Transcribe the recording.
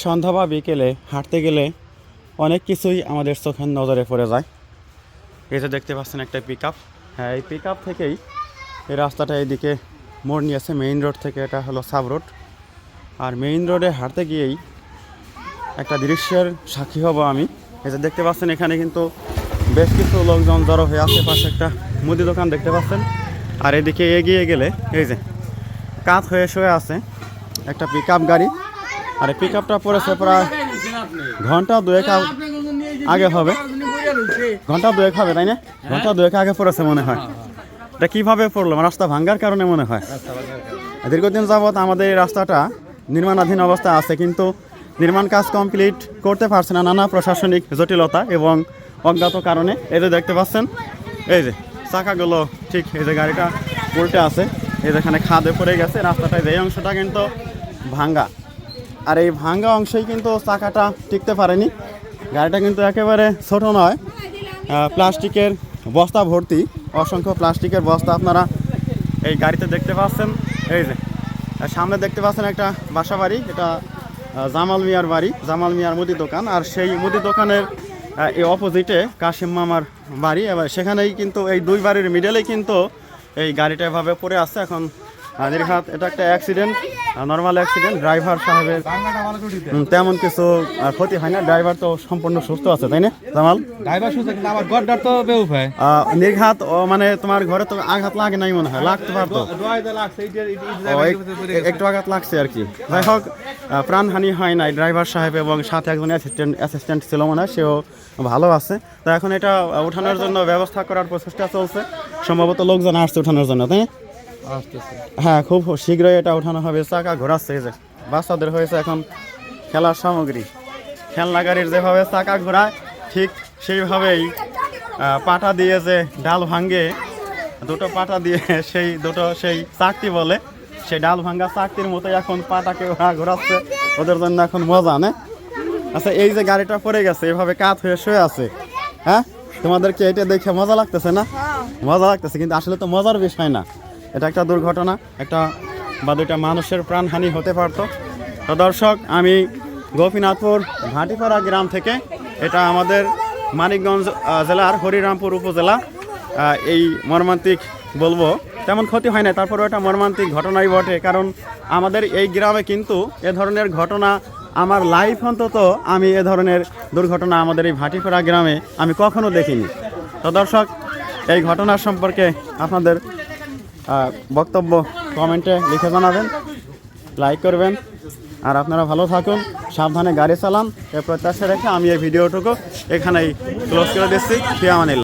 সন্ধ্যা বা বিকেলে হাঁটতে গেলে অনেক কিছুই আমাদের চোখের নজরে পড়ে যায়। এই যে দেখতে পাচ্ছেন একটা পিক আপ হ্যাঁ এই পিক আপ থেকেই এই রাস্তাটা এইদিকে মোড় নিয়েছে। মেইন রোড থেকে এটা হলো সাব রোড আর মেইন রোডে হাঁটতে গিয়েই একটা দৃশ্যের সাক্ষী হব আমি। এই যে দেখতে পাচ্ছেন এখানে কিন্তু বেশ কিছু লোকজন জড়ো হয়ে আশেপাশে একটা মুদি দোকান দেখতে পাচ্ছেন। আর এদিকে এগিয়ে গেলে এই যে কাত হয়ে শুয়ে আছে একটা পিক আপ গাড়ি। আর পিক আপটা পড়েছে প্রায় ঘণ্টা দুয়েক আগ- হবে। ঘণ্টা দুয়েক হবে, তাই না? ঘণ্টা দুয়েক আগে পড়েছে মনে হয়। এটা কীভাবে পড়ল? রাস্তা ভাঙ্গার কারণে মনে হয়। দীর্ঘদিন যাবৎ আমাদের এই রাস্তাটা নির্মাণাধীন অবস্থা আছে, কিন্তু নির্মাণ কাজ কমপ্লিট করতে পারছে না, নানা প্রশাসনিক জটিলতা এবং অজ্ঞাত কারণে। এই যে দেখতে পাচ্ছেন, এই যে চাকাগুলো ঠিক এই যে গাড়িটা উল্টে আছে। এই যেখানে খাদে পড়ে গেছে রাস্তাটা এই অংশটা কিন্তু ভাঙ্গা। আর এই ভাঙ্গা অংশেই কিন্তু চাকাটা টিকতে পারেনি। গাড়িটা কিন্তু একেবারে ছোট নয়। প্লাস্টিকের বস্তা ভর্তি। অসংখ্য প্লাস্টিকের বস্তা আপনারা এই গাড়িতে দেখতে পাচ্ছেন। এই যে সামনে দেখতে পাচ্ছেন একটা বাসা বাড়ি, এটা জামাল মিয়ার বাড়ি, জামাল মিয়ার মুদি দোকান। আর সেই মুদি দোকানের এই অপোজিটে কাশিম মামার বাড়ি। এবার সেখানেই কিন্তু এই দুই বাড়ির মিডলেই কিন্তু এই গাড়িটা এভাবে পড়ে আছে। এখন হাত এটা একটা অ্যাক্সিডেন্ট নর্মাল অ্যাক্সিডেন্ট ড্রাইভার সাহেবের তেমন কিছু ক্ষতি হয় না। ড্রাইভার তো সম্পূর্ণ সুস্থ আছে তাই না জামাল? ড্রাইভার সুস্থ কিন্তু আমার গড্ডার তো বেউফায় আহ, নির্ঘাত ও মানে তোমার ঘরে তো আঘাত লাগে নাই মনে হয় লাগতে পারতো। একটু আঘাত লাগছে আর কি। যাই হোক প্রাণহানি হয় নাই। ড্রাইভার সাহেব এবং সাথে একজন অ্যাসিস্ট্যান্ট অ্যাসিস্ট্যান্ট ছিল মনে হয় সেও ভালো আছে। তো এখন এটা ওঠানোর জন্য ব্যবস্থা করার প্রচেষ্টা চলছে। সম্ভবত লোকজন আসছে ওঠানোর জন্য তাই? হ্যাঁ খুব শীঘ্রই এটা উঠানো হবে। চাকা ঘোরাচ্ছে যে। বাচ্চাদের হয়েছে এখন খেলার সামগ্রী। খেলনা গাড়ির যেভাবে চাকা ঘোরায় ঠিক সেইভাবেই পাটা দিয়ে যে ডাল ভাঙ্গে দুটো পাটা দিয়ে সেই দুটো সেই চাকতি বলে সেই ডাল ভাঙ্গা চাকতির মতো এখন পাটাকে ওরা ঘোরাচ্ছে। ওদের জন্য এখন মজা না? আচ্ছা এই যে গাড়িটা পড়ে গেছে এভাবে কাত হয়ে শুয়ে আছে। হ্যাঁ? তোমাদেরকে এটা দেখে মজা লাগতেছে না? মজা লাগতেছে কিন্তু আসলে তো মজার বিষয় না। এটা একটা দুর্ঘটনা, একটা বা দুইটা মানুষের প্রাণহানি হতে পারতো। তো দর্শক, আমি গোপীনাথপুর ভাটিপাড়া গ্রাম থেকে, এটা আমাদের মানিকগঞ্জ জেলার হরিরামপুর উপজেলা এই মর্মান্তিক বলব, তেমন ক্ষতি হয় না তারপরেও এটা মর্মান্তিক ঘটনাই বটে, কারণ আমাদের এই গ্রামে কিন্তু এ ধরনের ঘটনা আমার লাইফ অন্তত আমি এ ধরনের দুর্ঘটনা আমাদের এই ভাটিপাড়া গ্রামে আমি কখনো দেখিনি। তো দর্শক, এই ঘটনা সম্পর্কে আপনাদের বক্তব্য কমেন্টে লিখে জানাবেন লাইক করবেন। আর আপনারা ভালো থাকুন, সাবধানে গাড়ি চালান, এ প্রত্যাশা রেখে আমি এই ভিডিওটুকু এখানেই ক্লোজ করে দিচ্ছি। ফিয়ামানিল